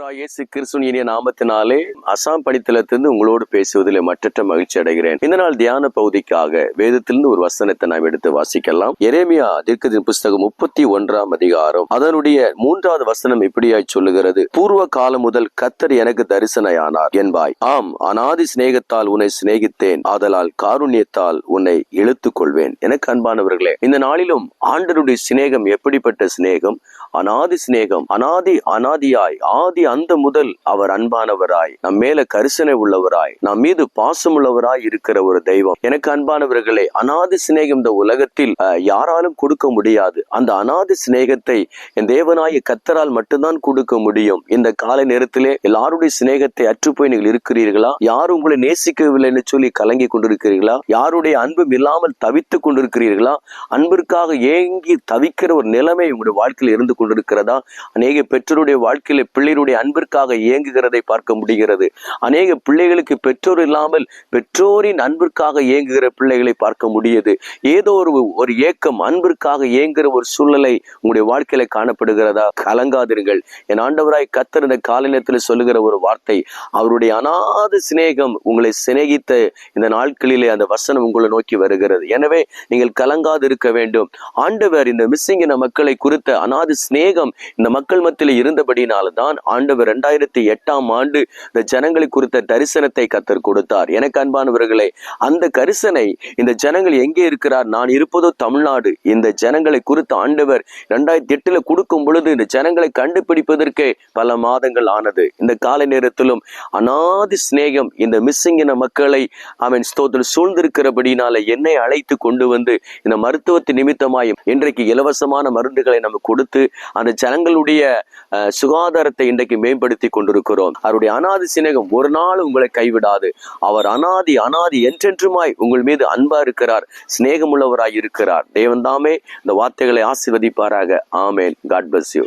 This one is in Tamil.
ஆண்டவராய் இயேசு கிறிஸ்துவின் இனிய நாமத்தினாலே அசாம் படித்தளத்திலிருந்து உங்களோடு பேசுவதில் மற்றற்ற மகிழ்ச்சி அடைகிறேன். இந்த நாள் தியான பகுதிக்காக வேதத்திலிருந்து ஒரு வசனத்தை நாம் எடுத்து வாசிக்கலாம். எரேமியா தீர்க்கதின் புஸ்தகம் முப்பத்தி ஒன்றாம் அதிகாரம். அதனுடைய மூன்றாவது வசனம் இப்படியாய் சொல்லுகிறது. பூர்வ காலம் முதல் கத்தர் எனக்கு தரிசனையானார் என்பாய். ஆம் அனாதி சிநேகத்தால் உன்னை சிநேகித்தேன். ஆதலால் காருண்யத்தால் உன்னை இழுத்துக் கொள்வேன் எனக்கு அன்பானவர்களே இந்த நாளிலும் ஆண்டனுடைய சிநேகம் எப்படிப்பட்ட சிநேகம்? அனாதி சிநேகம் அனாதி அனாதியாய் ஆதி அந்த முதல் அவர் அன்பானவராய் நம் மேல கரிசனை உள்ளவராய் நம் மீது பாசம் உள்ளவராய் இருக்கிற ஒரு தெய்வம். எனக்கு அன்பானவர்களே அனாதி சிநேகம் இந்த உலகத்தில் யாராலும் கொடுக்க முடியாது. அந்த அனாதி சிநேகத்தை என் தேவனாய கத்தரால் மட்டும்தான் கொடுக்க முடியும். இந்த காலை நேரத்திலே எல்லாருடைய சிநேகத்தை அற்றுப்போய் நீங்கள் இருக்கிறீர்களா? யாரும் உங்களை நேசிக்கவில்லைன்னு சொல்லி கலங்கி கொண்டிருக்கிறீர்களா? யாருடைய அன்பும் இல்லாமல் தவித்துக் கொண்டிருக்கிறீர்களா? அன்பிற்காக ஏங்கி தவிக்கிற ஒரு நிலைமை உங்களுடைய வாழ்க்கையில் இருந்து கொண்டிருக்கிறதா? அநேக பெற்றோருடைய வாழ்க்கையில பிள்ளைகளுடைய அன்பிற்காக ஏங்குகிறதை பார்க்க முடிகிறது. அநேக பிள்ளைகளுக்கு பெற்றோர் இல்லாமல் பெற்றோரின் அன்பிற்காக ஏங்குகிற பிள்ளைகளை பார்க்க முடியுது. ஏதோ ஒரு ஒரு ஏக்கம் அன்பிற்காக ஏங்குகிற ஒரு சூழ்நிலை உங்களுடைய வாழ்க்கையில காணப்படுகிறதா? கலங்காதீர்கள். என் ஆண்டவராய் கத்தர் இந்த காலநிலத்தில் சொல்லுகிற ஒரு வார்த்தை அவருடைய அநாத சிநேகம் உங்களை சிநேகித்த இந்த நாட்களிலே அந்த வசனம் உங்களை நோக்கி வருகிறது. எனவே நீங்கள் கலங்காது இருக்க வேண்டும். ஆண்டவர் இந்த மிஸ்ஸிங்கின மக்களை குறித்த அநாத சிநேகம் இந்த மக்கள் மத்தியில் இருந்தபடினால்தான் ஆண்டவர் ரெண்டாயிரத்தி எட்டாம் ஆண்டு இந்த ஜனங்களை குறித்த தரிசனத்தை கத்தர் கொடுத்தார். எனக்கு அன்பானவர்களே அந்த கரிசனை இந்த ஜனங்கள் எங்கே இருக்கிறார்? நான் இருப்பதோ தமிழ்நாடு. இந்த ஜனங்களை குறித்த ஆண்டவர் ரெண்டாயிரத்தி எட்டுல கொடுக்கும் பொழுது இந்த ஜனங்களை கண்டுபிடிப்பதற்கே பல மாதங்கள் ஆனது. இந்த காலை நேரத்திலும் அனாதி சிநேகம் இந்த மிஸ்ஸிங்கின மக்களை அவன் ஸ்தோத்தில் சூழ்ந்திருக்கிறபடினால என்னை அழைத்து கொண்டு வந்து இந்த மருத்துவத்தின் நிமித்தமாய் இன்றைக்கு இலவசமான மருந்துகளை நம்ம கொடுத்து அந்த ஜனங்களுடைய சுகாதாரத்தை இன்றைக்கு மேம்படுத்தி கொண்டிருக்கிறோம். அவருடைய அனாதி சிநேகம் ஒரு நாள் உங்களை கைவிடாது. அவர் அனாதி அனாதி என்றென்றுமாய் உங்கள் மீது அன்பா இருக்கிறார் சிநேகமுள்ளவராய் இருக்கிறார். தேவன் தாமே இந்த வார்த்தைகளை ஆசிர்வதிப்பாராக. ஆமேன். God bless you